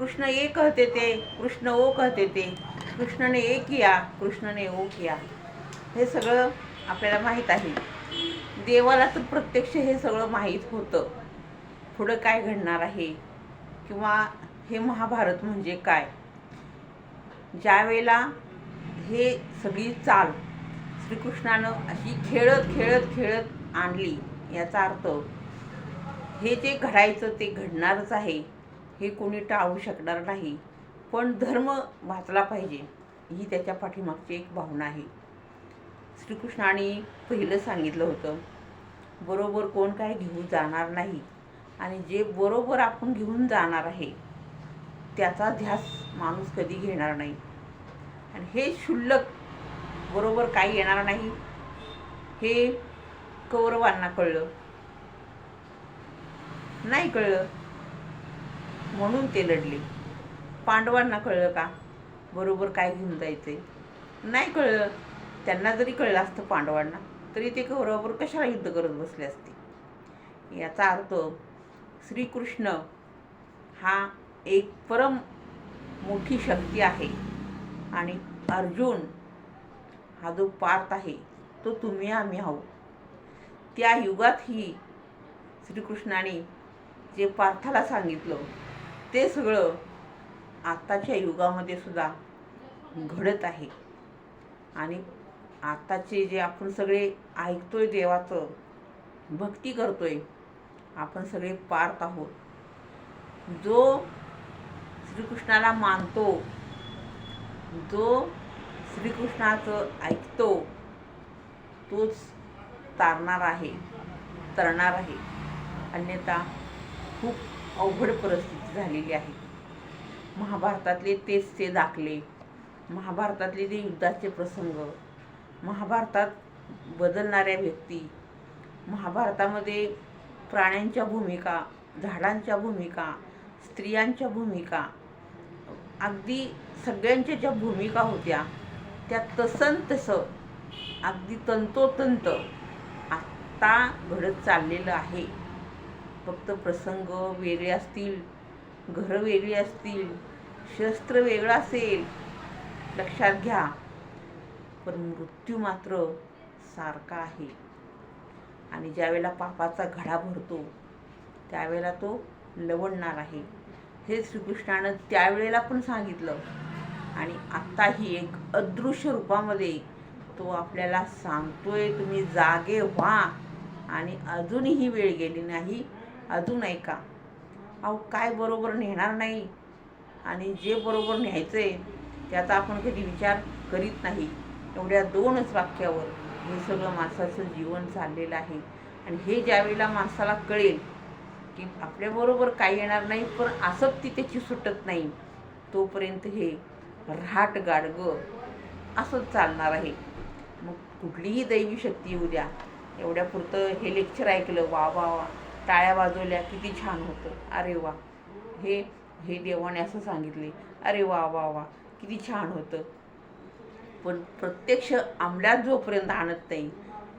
कृष्ण ए कहते ते कृष्ण ओ कहते ते कृष्णने ए किया कृष्णने ओ किया. हे सगळं आपल्याला माहीत आहे. देवाला तर प्रत्यक्ष हे सगळं माहीत होतं. पुढं काय घडणार आहे? किंवा हे महाभारत म्हणजे काय? ज्या वेळेला हे सगळी चाल श्रीकृष्णानं अशी खेळत खेळत खेळत आणली याचा अर्थ हे जे घडायचं ते घडणारच आहे. हे कोणी टाळू शकणार नाही. पण धर्म वाचला पाहिजे ही त्याच्या पाठीमागची एक भावना आहे. श्रीकृष्णाने पहिलं सांगितलं होतं बरोबर कोण काय घेऊन जाणार नाही आणि जे बरोबर आपण घेऊन जाणार आहे त्याचा ध्यास माणूस कधी घेणार नाही. आणि हे क्षुल्लक बरोबर काही येणार नाही हे कौरवांना कळलं. नाही कळलं. म्हणून ते लढले. पांडवांना कळलं का? बरोबर काय घेऊन जायचंय? नाही कळलं. त्यांना जरी कळलं असतं पांडवांना तरी ते कौरवावर कशाला युद्ध करत बसले असते? याचा अर्थ श्रीकृष्ण हा एक परम मोठी शक्ती आहे आणि अर्जुन हा जो पार्थ आहे तो तुम्ही आम्ही आहोत. त्या युगातही श्रीकृष्णाने जे पार्थाला सांगितलं ते सगळं आत्ताच्या युगामध्ये सुद्धा घडत आहे. आणि आत्ताचे जे आपण सगळे ऐकतोय देवाचं भक्ती करतोय आपण सगळे पार्थ आहोत. जो श्रीकृष्णाला मानतो जो श्रीकृष्णाचं ऐकतो तोच तारणार आहे तरणार आहे. अन्यथा खूप अवघड परिस्थिती झालेली आहे. महाभारतातले तेच ते दाखले. महाभारतातले ते युद्धाचे प्रसंग. महाभारतात बदलणाऱ्या व्यक्ती. महाभारतामध्ये प्राण्यांच्या भूमिका झाडांच्या भूमिका स्त्रियांच्या भूमिका. अगदी सगळ्यांच्या ज्या भूमिका होत्या त्या तसन तसं अगदी तंतोतंत आत्ता घडत चाललेलं आहे. फक्त प्रसंग वेगळे असतील घरं वेगळी असतील शस्त्र वेगळं असेल लक्षात घ्या. पण मृत्यू मात्र सारखा आहे. आणि ज्यावेळेला पापाचा घडा भरतो त्यावेळेला तो लवणणार आहे. हे श्रीकृष्णानं त्यावेळेला पण सांगितलं. आणि आत्ताही एक अदृश्य रूपामध्ये तो आपल्याला सांगतोय तुम्ही जागे व्हा. आणि अजूनही वेळ गेली नाही अजून ऐका अहो काय बरोबर नेणार नाही. आणि जे बरोबर न्यायचं आहे त्याचा आपण कधी विचार करीत नाही. एवढ्या दोनच वाक्यावर हे सगळं माणसाचं जीवन चाललेलं आहे. आणि हे ज्यावेळेला माणसाला कळेल की आपल्याबरोबर काही येणार नाही पण आसक्ती त्याची सुटत नाही तोपर्यंत हे राट गाडगं असंच चालणार आहे. मग कुठलीही दैवी शक्ती येऊ द्या. एवढ्यापुरतं हे लेक्चर ऐकलं वा वा वा. टाळ्या वाजवल्या किती छान होतं. अरे वा. हे हे देवाने असं सांगितले. अरे वा वा वा. किती छान होतं. पण प्रत्यक्ष आमल्यात जोपर्यंत आणत नाही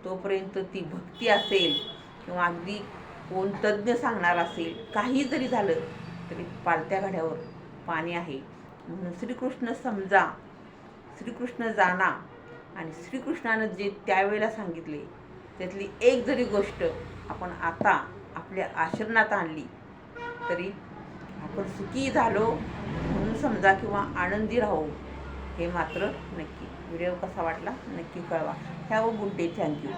तोपर्यंत ती भक्ती असेल किंवा अगदी कोण तज्ज्ञ सांगणार असेल काही जरी झालं तरी पालत्या घड्यावर पाणी आहे. म्हणून श्रीकृष्ण समजा श्रीकृष्ण जाणा आणि श्रीकृष्णानं जे त्यावेळेला सांगितले त्यातली एक जरी गोष्ट आपण आता आपल्या आचरणात आणली. तरी आपण सुखी झालो म्हणून समजा किंवा आनंदी राहू हे मात्र नक्की. व्हिडिओ कसा वाटला नक्की कळवा. ह्या व गुड डे थँक्यू.